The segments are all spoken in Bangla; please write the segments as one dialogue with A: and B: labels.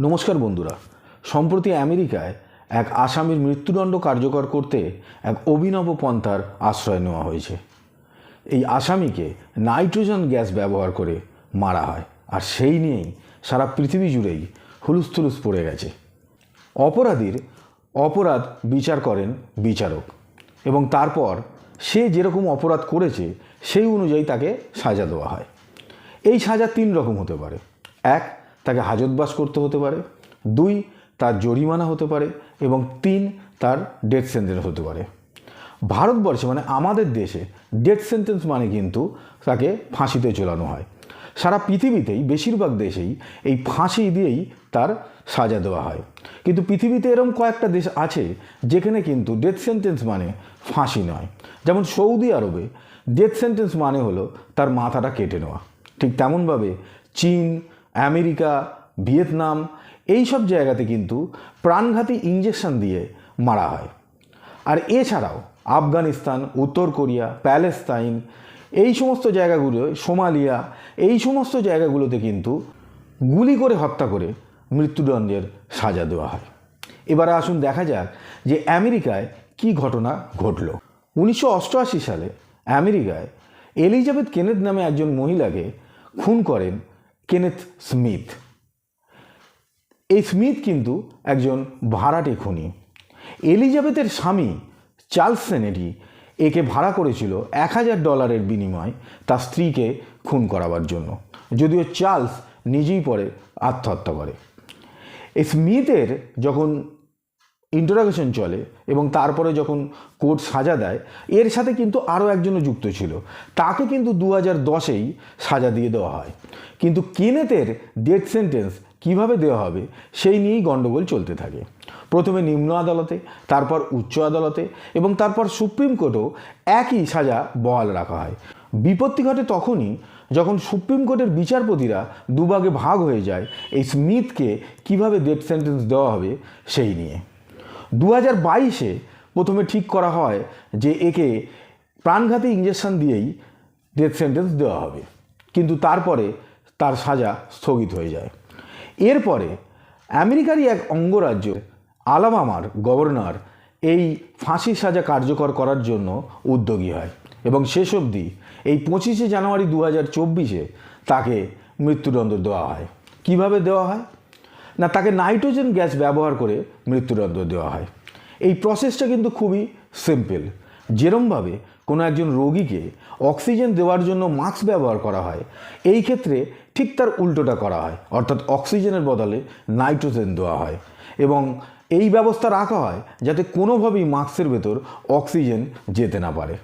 A: নমস্কার বন্ধুরা। সম্প্রতি আমেরিকায় এক আসামির মৃত্যুদণ্ড কার্যকর করতে এক অভিনব পন্থার আশ্রয় নেওয়া হয়েছে। এই আসামিকে নাইট্রোজেন গ্যাস ব্যবহার করে মারা হয় আর সেই নিয়েই সারা পৃথিবী জুড়েই হুলুস্থুলুস পড়ে গেছে। অপরাধীর অপরাধ বিচার করেন বিচারক এবং তারপর সে যেরকম অপরাধ করেছে, সেই অনুযায়ী তাকে সাজা দেওয়া হয়। এই সাজা তিন রকম হতে পারে। এক তাকে হাজতবাস করতে হতে পারে। দুই, তার জরিমানা হতে পারে এবং তিন, তার ডেথ সেন্টেন্স হতে পারে। ভারতবর্ষে মানে আমাদের দেশে ডেথ সেন্টেন্স মানে কিন্তু তাকে ফাঁসিতে চলানো হয়। সারা পৃথিবীতেই, বেশিরভাগ দেশেই এই ফাঁসি দিয়েই তার সাজা দেওয়া হয়। কিন্তু পৃথিবীতে এরকম কয়েকটা দেশ আছে যেখানে কিন্তু ডেথ সেন্টেন্স মানে ফাঁসি নয়। যেমন সৌদি আরবে ডেথ সেন্টেন্স মানে হলো তার মাথাটা কেটে নেওয়া। ঠিক তেমনভাবে চীন আমেরিকা, ভিয়েতনাম, এই সব জায়গাতে কিন্তু প্রাণঘাতী ইঞ্জেকশন দিয়ে মারা হয়। আর এছাড়াও আফগানিস্তান, উত্তর কোরিয়া, প্যালেস্তাইন, এই সমস্ত জায়গাগুলো, সোমালিয়া, এই সমস্ত জায়গাগুলোতে কিন্তু গুলি করে হত্যা করে মৃত্যুদণ্ডের সাজা দেওয়া হয়। এবারে আসুন দেখা যাক যে আমেরিকায় কি ঘটনা ঘটল। উনিশশো অষ্টআশি সালে আমেরিকায় এলিজাবেথ কেনেথ নামে একজন মহিলাকে খুন করেন কেনেথ স্মিথ। এই স্মিথ কিন্তু একজন ভাড়াটে খুনি। এলিজাবেথের স্বামী চার্লস সেনেটি একে ভাড়া করেছিল এক হাজার ডলারের বিনিময়ে তার স্ত্রীকে খুন করাবার জন্য। যদিও চার্লস নিজেই পরে আত্মহত্যা করে। স্মিথের যখন ইন্টারোগেশন চলে এবং তারপরে যখন কোর্ট সাজা দেয়, এর সাথে কিন্তু আরও একজনও যুক্ত ছিল। তাকে কিন্তু দু হাজার দশেই সাজা দিয়ে দেওয়া হয়। কিন্তু কেনেতের ডেথ সেন্টেন্স কীভাবে দেওয়া হবে, সেই নিয়েই গণ্ডগোল চলতে থাকে। প্রথমে নিম্ন আদালতে, তারপর উচ্চ আদালতে এবং তারপর সুপ্রিম কোর্টেও একই সাজা বহাল রাখা হয়। বিপত্তি ঘটে তখনই যখন সুপ্রিম কোর্টের বিচারপতিরা দুভাগে ভাগ হয়ে যায়, এই স্মিথকে কীভাবে ডেথ সেন্টেন্স দেওয়া হবে, সেই নিয়ে। দু হাজার বাইশে প্রথমে ঠিক করা হয় যে একে প্রাণঘাতী ইঞ্জেকশন দিয়েই ডেথ সেন্টেন্স দেওয়া হবে। কিন্তু তারপরে তার সাজা স্থগিত হয়ে যায়। এরপরে আমেরিকারই এক অঙ্গরাজ্য আলাবামার গভর্নর এই ফাঁসির সাজা কার্যকর করার জন্য উদ্যোগী হয় এবং শেষ অবধি এই পঁচিশে জানুয়ারি দু হাজার চব্বিশে তাকে মৃত্যুদণ্ড দেওয়া হয়। কীভাবে দেওয়া হয়? না, তাকে নাইট্রোজেন গ্যাস ব্যবহার করে মৃত্যুদণ্ড দেওয়া হয়। এই প্রসেসটা কিন্তু খুবই সিম্পল। যেরমভাবে কোনো একজন রোগীকে অক্সিজেন দেওয়ার জন্য মাস্ক ব্যবহার করা হয়, এই ক্ষেত্রে ঠিক তার উল্টোটা করা হয়, অর্থাৎ অক্সিজেনের বদলে নাইট্রোজেন দেওয়া হয় এবং এই ব্যবস্থা রাখা হয় যাতে কোনোভাবেই মাস্কের ভেতর অক্সিজেন যেতে না পারে।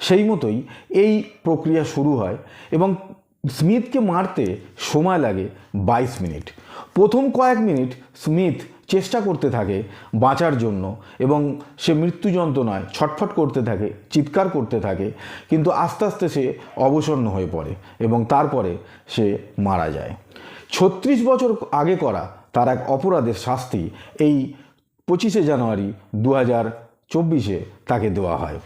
A: সেই মতোই এই প্রক্রিয়া শুরু হয় এবং স্মিথকে মারতে সময় লাগে বাইশ মিনিট। প্রথম কয়েক মিনিট স্মিথ চেষ্টা করতে থাকে বাঁচার জন্য এবং সে মৃত্যু যন্ত্রণায় ছটফট করতে থাকে, চিৎকার করতে থাকে, কিন্তু আস্তে আস্তে সে অবসন্ন হয়ে পড়ে এবং তারপরে সে মারা যায়। ছত্রিশ বছর আগে করা তার এক অপরাধের শাস্তি এই পঁচিশে জানুয়ারি দু হাজার চব্বিশে তাকে দেওয়া হয়।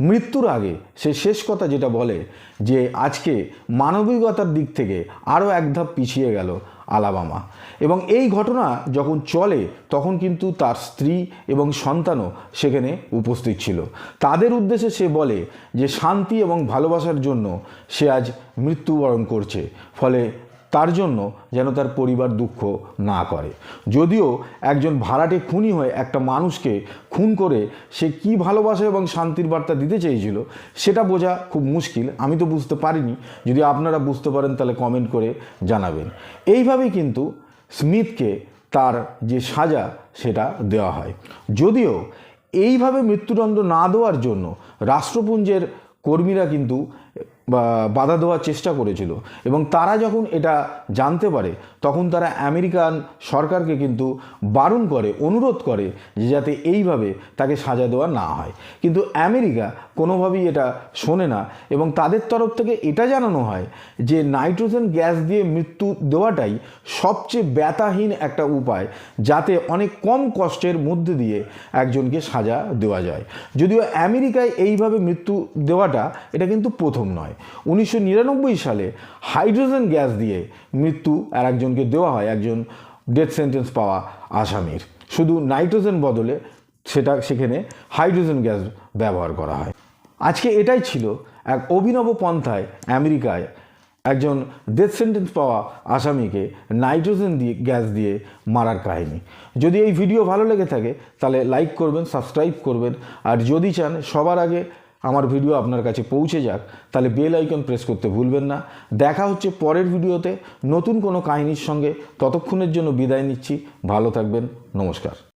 A: মৃত্যুর আগে সে শেষ কথা যেটা বলে যে, আজকে মানবিকতার দিক থেকে আরও এক ধাপ পিছিয়ে গেল আলাবামা। এবং এই ঘটনা যখন চলে, তখন কিন্তু তার স্ত্রী এবং সন্তানও সেখানে উপস্থিত ছিল। তাদের উদ্দেশ্যে সে বলে যে, শান্তি এবং ভালোবাসার জন্য সে আজ মৃত্যুবরণ করছে। ফলে তার জন্য যেন তার পরিবার দুঃখ না করে। যদিও একজন ভাড়াটে খুনি হয়ে একটা মানুষকে খুন করে সে কি ভালোবাসা এবং শান্তির বার্তা দিতে চেয়েছিল, সেটা বোঝা খুব মুশকিল। আমি তো বুঝতে পারিনি। যদি আপনারা বুঝতে পারেন, তাহলে কমেন্ট করে জানাবেন। এইভাবেই কিন্তু স্মিথকে তার যে সাজা, সেটা দেওয়া হয়। যদিও এইভাবে মৃত্যুদণ্ড না দেওয়ার জন্য রাষ্ট্রপুঞ্জের কর্মীরা কিন্তু বাধা দেওয়ার চেষ্টা করেছিল। এবং তারা যখন এটা জানতে পারে, তখন তারা আমেরিকান সরকারকে কিন্তু বারণ করে, অনুরোধ করে যে যাতে এইভাবে তাকে সাজা দেওয়া না হয়। কিন্তু আমেরিকা কোনোভাবেই এটা শোনে না এবং তাদের তরফ থেকে এটা জানানো হয় যে নাইট্রোজেন গ্যাস দিয়ে মৃত্যু দেওয়াটাই সবচেয়ে ব্যথাহীন একটা উপায়, যাতে অনেক কম কষ্টের মধ্যে দিয়ে একজনকে সাজা দেওয়া যায়। যদিও আমেরিকায় এইভাবে মৃত্যু দেওয়াটা এটা কিন্তু প্রথম নয়। উনিশশো নিরানব্বই সালে হাইড্রোজেন গ্যাস দিয়ে মৃত্যু আর একজনকে দেওয়া হয়, একজন ডেথ সেন্টেন্স পাওয়া আসামির। শুধু নাইট্রোজেন বদলে সেটা, সেখানে হাইড্রোজেন গ্যাস ব্যবহার করা হয়। আজকে এটাই ছিল এক অভিনব পন্থায় আমেরিকায় একজন ডেথ সেন্টেন্স পাওয়া আসামিকে নাইট্রোজেন দিয়ে, গ্যাস দিয়ে মারার কাহিনী। যদি এই ভিডিও ভালো লেগে থাকে, তাহলে লাইক করবেন, সাবস্ক্রাইব করবেন, আর যদি চান সবার আগে আমার ভিডিও আপনার কাছে পৌঁছে যাক, তাহলে বেল আইকন প্রেস করতে ভুলবেন না। দেখা হচ্ছে পরের ভিডিওতে। নতুন কোনো কাহিনীর সঙ্গে ততক্ষণের জন্য বিদায় নিচ্ছি। ভালো থাকবেন। নমস্কার।